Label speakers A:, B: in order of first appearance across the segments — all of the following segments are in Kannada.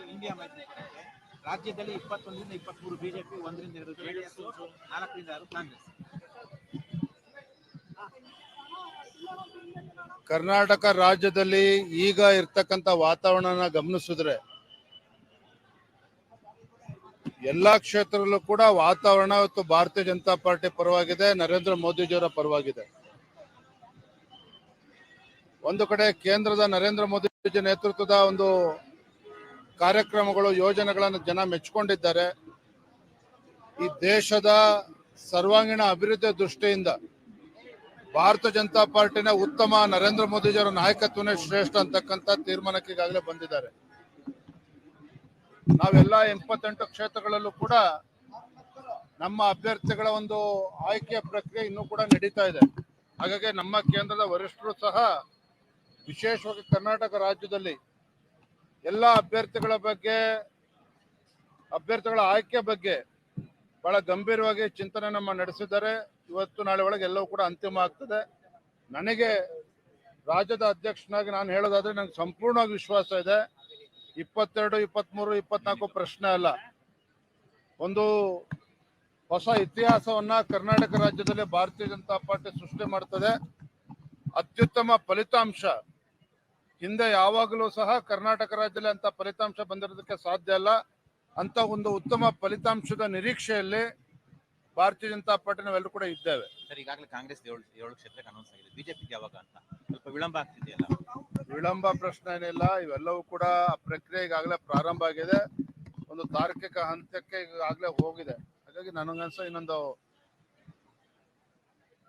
A: ಮತ್ತು ಇಂಡಿಯಾ ಮೈತ್ರಿಕೂಟಕ್ಕೆ ರಾಜ್ಯದಲ್ಲಿ ಇಪ್ಪತ್ತೊಂದರಿಂದ ಇಪ್ಪತ್ಮೂರು ಬಿಜೆಪಿ ಒಂದರಿಂದ ಎರಡು ಜೆಡಿಎಸ್ ನಾಲ್ಕರಿಂದ ಆರು ಕಾಂಗ್ರೆಸ್
B: ಕರ್ನಾಟಕ ರಾಜ್ಯದಲ್ಲಿ ಈಗ ಇರ್ತಕ್ಕಂಥ ವಾತಾವರಣನ ಗಮನಿಸಿದ್ರೆ ಎಲ್ಲಾ ಕ್ಷೇತ್ರದಲ್ಲೂ ಕೂಡ ವಾತಾವರಣ ಇವತ್ತು ಭಾರತೀಯ ಜನತಾ ಪಾರ್ಟಿ ಪರವಾಗಿದೆ, ನರೇಂದ್ರ ಮೋದಿಜಿಯವರ ಪರವಾಗಿದೆ. ಒಂದು ಕಡೆ ಕೇಂದ್ರದ ನರೇಂದ್ರ ಮೋದಿಜಿ ನೇತೃತ್ವದ ಒಂದು ಕಾರ್ಯಕ್ರಮಗಳು, ಯೋಜನೆಗಳನ್ನು ಜನ ಮೆಚ್ಚಿಕೊಂಡಿದ್ದಾರೆ ಈ ದೇಶದ ಸರ್ವಾಂಗೀಣ ಅಭಿವೃದ್ಧಿ ದೃಷ್ಟಿಯಿಂದ ಭಾರತ ಜನತಾ ಪಾರ್ಟಿನ ಉತ್ತಮ ನರೇಂದ್ರ ಮೋದಿಜಿಯವರ ನಾಯಕತ್ವನೇ ಶ್ರೇಷ್ಠ ಅಂತಕ್ಕಂಥ ತೀರ್ಮಾನಕ್ಕೆ ಈಗಾಗಲೇ ಬಂದಿದ್ದಾರೆ. ನಾವೆಲ್ಲ ಎಪ್ಪತ್ತೆಂಟು ಕ್ಷೇತ್ರಗಳಲ್ಲೂ ಕೂಡ ನಮ್ಮ ಅಭ್ಯರ್ಥಿಗಳ ಒಂದು ಆಯ್ಕೆ ಪ್ರಕ್ರಿಯೆ ಇನ್ನೂ ಕೂಡ ನಡೀತಾ ಇದೆ. ಹಾಗಾಗಿ ನಮ್ಮ ಕೇಂದ್ರದ ವರಿಷ್ಠರು ಸಹ ವಿಶೇಷವಾಗಿ ಕರ್ನಾಟಕ ರಾಜ್ಯದಲ್ಲಿ ಎಲ್ಲ ಅಭ್ಯರ್ಥಿಗಳ ಬಗ್ಗೆ, ಅಭ್ಯರ್ಥಿಗಳ ಆಯ್ಕೆ ಬಗ್ಗೆ ಬಹಳ ಗಂಭೀರವಾಗಿ ಚಿಂತನೆ ನಮ್ಮ ನಡೆಸಿದ್ದಾರೆ. ಇವತ್ತು ನಾಳೆ ಒಳಗೆ ಎಲ್ಲವೂ ಕೂಡ ಅಂತಿಮ ಆಗ್ತದೆ. ನನಗೆ ರಾಜ್ಯದ ಅಧ್ಯಕ್ಷನಾಗಿ ನಾನು ಹೇಳೋದಾದ್ರೆ ನನಗೆ ಸಂಪೂರ್ಣವಾಗಿ ವಿಶ್ವಾಸ ಇದೆ. ಇಪ್ಪತ್ತೆರಡು, ಇಪ್ಪತ್ಮೂರು, ಇಪ್ಪತ್ನಾಲ್ಕು ಪ್ರಶ್ನೆ ಅಲ್ಲ. ಒಂದು ಹೊಸ ಇತಿಹಾಸವನ್ನ ಕರ್ನಾಟಕ ರಾಜ್ಯದಲ್ಲಿ ಭಾರತೀಯ ಜನತಾ ಪಾರ್ಟಿ ಸೃಷ್ಟಿ ಮಾಡ್ತದೆ. ಅತ್ಯುತ್ತಮ ಫಲಿತಾಂಶ ಹಿಂದೆ ಯಾವಾಗಲೂ ಸಹ ಕರ್ನಾಟಕ ರಾಜ್ಯದಲ್ಲಿ ಅಂತ ಫಲಿತಾಂಶ ಬಂದಿರೋದಕ್ಕೆ ಸಾಧ್ಯ ಅಲ್ಲ ಅಂತ ಒಂದು ಉತ್ತಮ ಫಲಿತಾಂಶದ ನಿರೀಕ್ಷೆಯಲ್ಲಿ ಭಾರತೀಯ ಜನತಾ ಪಾರ್ಟಿ ನಾವೆಲ್ಲರೂ ಕೂಡ ಇದ್ದೇವೆ.
A: ಸರ್ ಈಗಾಗಲೇ ಕಾಂಗ್ರೆಸ್ ಏಳು ಏಳು ಕ್ಷೇತ್ರಕ್ಕೆ ಅನೌನ್ಸ್ ಆಗಿದೆ. ಬಿಜೆಪಿ ಯಾವಾಗ ಅಂತ? ಸ್ವಲ್ಪ ವಿಳಂಬ ಆಗ್ತಿದೆಯಲ್ಲ
B: ವಿಳಂಬ ಪ್ರಶ್ನೆ ಏನಿಲ್ಲ ಇವೆಲ್ಲವೂ ಕೂಡ ಪ್ರಕ್ರಿಯೆ ಈಗಾಗಲೇ ಪ್ರಾರಂಭ ಆಗಿದೆ. ಒಂದು ತಾರ್ಕಿಕ ಹಂತಕ್ಕೆ ಈಗಾಗಲೇ ಹೋಗಿದೆ. ಹಾಗಾಗಿ ನನಗನ್ಸ ಇನ್ನೊಂದು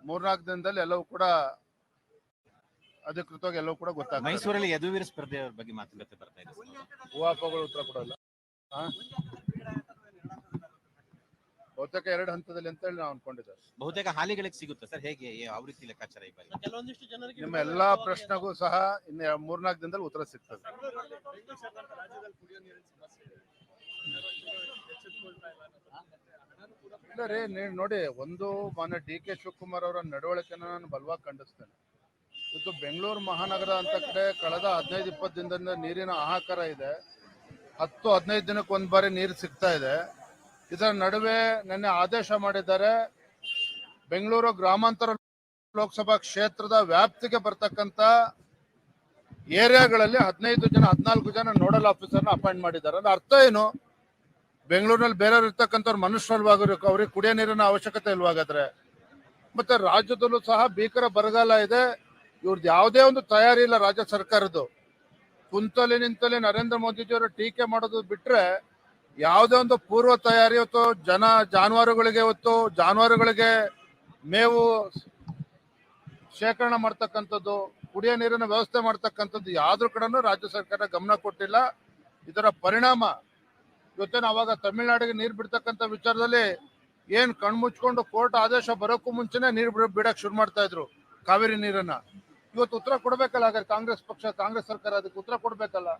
B: ಮೂರ್ನಾಲ್ಕು ದಿನದಲ್ಲಿ ಎಲ್ಲವೂ ಕೂಡ ಅಧಿಕೃತವಾಗಿ ಎಲ್ಲವೂ ಕೂಡ ಗೊತ್ತಾಗ
A: ಮೈಸೂರಲ್ಲಿ ಯದುವೀರ ಸ್ಪರ್ಧೆ ಬಗ್ಗೆ ಮಾತುಕತೆ ಬರ್ತಾ ಇದೆ ಸರ್.
B: ಊಹಾಪೋಹಗಳು ಉತ್ತರ ಕೊಡಲ್ಲ. ಹಾ ಬಹುತೇಕ ಎರಡು ಹಂತದಲ್ಲಿ ಅಂತ ಹೇಳಿ ನಾವು ಅನ್ಕೊಂಡಿದ್ದೇವೆ.
A: ಬಹುತೇಕ ಹಾಲಿಗಳಿಗೆ ಸಿಗುತ್ತೆ ಸರ್ ಹೇಗೆ ಯಾವ ರೀತಿ ಲೆಕ್ಕಾಚಾರ ಈ ಬಾರಿ?
C: ಕೆಲವೊಂದಿಷ್ಟು ಜನರಿಗೆ
B: ನಿಮ್ಮ ಎಲ್ಲಾ ಪ್ರಶ್ನೆಗೂ ಸಹ ಇನ್ನು ಮೂರ್ನಾಲ್ಕು ದಿನದಲ್ಲಿ ಉತ್ತರ ಸಿಗ್ತದೆ.
C: ಇಲ್ಲ
B: ರೀ ನೀವು ನೋಡಿ ಒಂದು ಮಾನ್ಯ ಡಿ ಕೆ ಶಿವಕುಮಾರ್ ಅವರ ನಡವಳಿಕೆನ ನಾನು ಬಲವಾಗಿ ಖಂಡಿಸ್ತೇನೆ. ಇವತ್ತು ಬೆಂಗಳೂರು ಮಹಾನಗರ ಅಂತ ಕಡೆ ಕಳೆದ ಹದಿನೈದು, ಇಪ್ಪತ್ತು ದಿನದಿಂದ ನೀರಿನ ಆಹಾಕಾರ ಇದೆ. ಹತ್ತು, ಹದಿನೈದು ದಿನಕ್ಕೆ ಒಂದು ಬಾರಿ ನೀರು ಸಿಗ್ತಾ ಇದೆ. ಇದರ ನಡುವೆ ನಿನ್ನೆ ಆದೇಶ ಮಾಡಿದ್ದಾರೆ, ಬೆಂಗಳೂರು ಗ್ರಾಮಾಂತರ ಲೋಕಸಭಾ ಕ್ಷೇತ್ರದ ವ್ಯಾಪ್ತಿಗೆ ಬರ್ತಕ್ಕಂಥ ಏರಿಯಾಗಳಲ್ಲಿ ಹದಿನೈದು ಜನ, ಹದಿನಾಲ್ಕು ಜನ ನೋಡಲ್ ಆಫೀಸರ್ನ ಅಪಾಯಿಂಟ್ ಮಾಡಿದ್ದಾರೆ. ಅಂದ್ರೆ ಅರ್ಥ ಏನು? ಬೆಂಗಳೂರಿನಲ್ಲಿ ಬೇರೆಯವ್ರು ಇರ್ತಕ್ಕಂಥವ್ರು ಮನುಷ್ಯರಲ್ವಾಗರು ಅವ್ರಿಗೆ ಕುಡಿಯೋ ನೀರಿನ ಅವಶ್ಯಕತೆ ಇಲ್ವಾಗಾದ್ರೆ. ಮತ್ತೆ ರಾಜ್ಯದಲ್ಲೂ ಸಹ ಭೀಕರ ಬರಗಾಲ ಇದೆ. ಇವ್ರದ್ದು ಯಾವುದೇ ಒಂದು ತಯಾರಿ ಇಲ್ಲ ರಾಜ್ಯ ಸರ್ಕಾರದ್ದು. ಕುಂತಲೆ ನಿಂತಲೆ ನರೇಂದ್ರ ಮೋದಿಜಿಯವರು ಟೀಕೆ ಮಾಡೋದು ಬಿಟ್ರೆ ಯಾವುದೇ ಒಂದು ಪೂರ್ವ ತಯಾರಿ ಹೊತ್ತು, ಜನ ಜಾನುವಾರುಗಳಿಗೆ ಹೊತ್ತು, ಜಾನುವಾರುಗಳಿಗೆ ಮೇವು ಶೇಖರಣೆ ಮಾಡ್ತಕ್ಕಂಥದ್ದು, ಕುಡಿಯೋ ನೀರಿನ ವ್ಯವಸ್ಥೆ ಮಾಡ್ತಕ್ಕಂಥದ್ದು ಯಾವ್ದ್ರ ಕಡೆನೂ ರಾಜ್ಯ ಸರ್ಕಾರ ಗಮನ ಕೊಟ್ಟಿಲ್ಲ. ಇದರ ಪರಿಣಾಮ ಜೊತೆನ ಅವಾಗ ತಮಿಳ್ನಾಡಿಗೆ ನೀರು ಬಿಡ್ತಕ್ಕಂಥ ವಿಚಾರದಲ್ಲಿ ಏನ್ ಕಣ್ಮುಚ್ಕೊಂಡು ಕೋರ್ಟ್ ಆದೇಶ ಬರೋಕ್ಕೂ ಮುಂಚೆನೆ ನೀರು ಬಿಡ, ಬಿಡಕ್ ಶುರು ಮಾಡ್ತಾ ಇದ್ರು. ಕಾವೇರಿ ನೀರನ್ನ. ಇವತ್ತು ಉತ್ತರ ಕೊಡ್ಬೇಕಲ್ಲ, ಹಾಗಾದ್ರೆ ಕಾಂಗ್ರೆಸ್ ಪಕ್ಷ, ಕಾಂಗ್ರೆಸ್ ಸರ್ಕಾರ ಅದಕ್ಕೆ ಉತ್ತರ ಕೊಡ್ಬೇಕಲ್ಲ?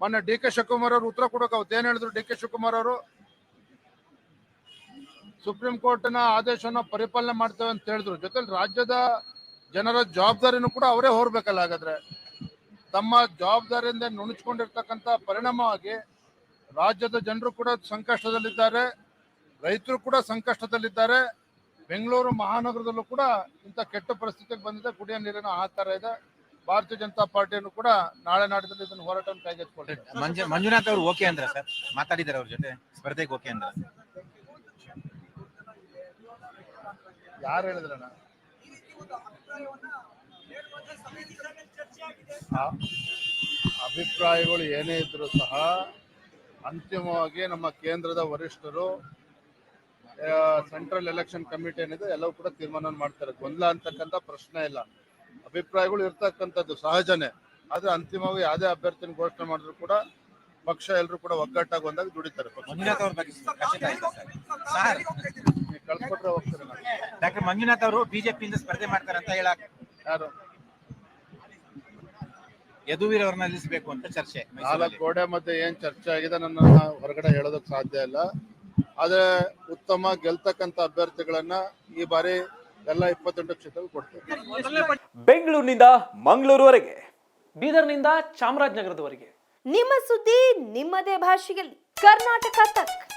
B: ಮೊನ್ನೆ ಡಿ ಕೆ ಶಿವಕುಮಾರ್ ಅವರು ಉತ್ತರ ಕೊಡೋಕೆ ಅವತ್ತು ಏನ್ ಹೇಳಿದ್ರು ಡಿ ಕೆ ಶಿವಕುಮಾರ್ ಅವರು? ಸುಪ್ರೀಂ ಕೋರ್ಟ್ನ ಆದೇಶವನ್ನ ಪರಿಪಾಲನೆ ಮಾಡ್ತೇವೆ ಅಂತ ಹೇಳಿದ್ರು. ಜೊತೆಲಿ ರಾಜ್ಯದ ಜನರ ಜವಾಬ್ದಾರಿನೂ ಕೂಡ ಅವರೇ ಹೊರಬೇಕಲ್ಲ, ಹಾಗಾದ್ರೆ? ತಮ್ಮ ಜವಾಬ್ದಾರಿಯಿಂದ ನುಣುಚ್ಕೊಂಡಿರ್ತಕ್ಕಂಥ ಪರಿಣಾಮವಾಗಿ ರಾಜ್ಯದ ಜನರು ಕೂಡ ಸಂಕಷ್ಟದಲ್ಲಿದ್ದಾರೆ, ರೈತರು ಕೂಡ ಸಂಕಷ್ಟದಲ್ಲಿದ್ದಾರೆ. ಬೆಂಗಳೂರು ಮಹಾನಗರದಲ್ಲೂ ಕೂಡ ಇಂಥ ಕೆಟ್ಟ ಪರಿಸ್ಥಿತಿಗೆ ಬಂದಿದೆ. ಕುಡಿಯೋ ನೀರಿನ ಹಾಹಾಕಾರ ಇದೆ. ಭಾರತೀಯ ಜನತಾ ಪಾರ್ಟಿಯನ್ನು ಕೂಡ ನಾಳೆ ನಾಡಿದಲ್ಲಿ ಇದನ್ನು ಹೋರಾಟವನ್ನು ಕೈಗೆತ್ತಿಕೊಂಡಿದೆ
A: ಮಂಜು ಮಂಜುನಾಥ್ ಅವರು ಓಕೆ ಅಂದ್ರೆ ಸರ್? ಮಾತಾಡಿದ್ದಾರೆ ಅವ್ರ ಜೊತೆ. ಸ್ಪರ್ಧೆಗೆ ಓಕೆ ಅಂದ್ರೆ.
B: ಯಾರು ಹೇಳಿದ್ರಣ್ಣ ಆ ಅಭಿಪ್ರಾಯಗಳು ಏನೇ ಇದ್ರು ಸಹ ಅಂತಿಮವಾಗಿ ನಮ್ಮ ಕೇಂದ್ರದ ವರಿಷ್ಠರು ಸೆಂಟ್ರಲ್ ಎಲೆಕ್ಷನ್ ಕಮಿಟಿ ಏನಿದೆ ಎಲ್ಲವೂ ಕೂಡ ತೀರ್ಮಾನ ಮಾಡ್ತಾರೆ. ಗೊಂದಲ ಅಂತಕ್ಕಂಥ ಪ್ರಶ್ನೆ ಇಲ್ಲ. ಅಭಿಪ್ರಾಯಗಳು ಇರ್ತಕ್ಕಂಥದ್ದು ಸಹಜನೇ. ಆದ್ರೆ ಅಂತಿಮವಾಗಿ ಯಾವುದೇ ಅಭ್ಯರ್ಥಿನ ಘೋಷಣೆ ಮಾಡಿದ್ರು ಕೂಡ ಪಕ್ಷ ಎಲ್ಲರೂ ಕೂಡ ಒಗ್ಗಟ್ಟಾಗಿ ಬಂದಾಗ ದುಡಿತಾರೆ ಕಳ್ಸ್ಕೊಟ್ರೆ ಹೋಗ್ತಾರೆ
A: ಡಾಕ್ಟರ್ ಮಂಜುನಾಥ್ ಅವರು ಬಿಜೆಪಿಯಿಂದ ಸ್ಪರ್ಧೆ ಮಾಡ್ತಾರೆ ಅಂತ ಹೇಳಕ್
B: ಯಾರು?
A: ಯದುವೀರ್ ಅವ್ರನ್ನ ನಿಲ್ಲಿಸಬೇಕು ಅಂತ ಚರ್ಚೆ
B: ನಾಲ್ಕು. ಗೋಡೆ ಮಧ್ಯೆ ಏನ್ ಚರ್ಚೆ ಆಗಿದೆ ನನ್ನ ಹೊರಗಡೆ ಹೇಳೋದಕ್ ಸಾಧ್ಯ ಇಲ್ಲ. ಆದ್ರೆ ಉತ್ತಮ ಗೆಲ್ತಕ್ಕಂತ ಅಭ್ಯರ್ಥಿಗಳನ್ನ ಈ ಬಾರಿ ಎಲ್ಲ ಇಪ್ಪತ್ತೆಂಟು ಕ್ಷೇತ್ರ ಕೊಡ್ತೇವೆ.
D: ಬೆಂಗಳೂರಿನಿಂದ ಮಂಗಳೂರುವರೆಗೆ ಬೀದರ್ನಿಂದ ಚಾಮರಾಜನಗರದವರೆಗೆ.
E: ನಿಮ್ಮ ಸುದ್ದಿ ನಿಮ್ಮದೇ ಭಾಷೆಯಲ್ಲಿ. ಕರ್ನಾಟಕ ತಕ್.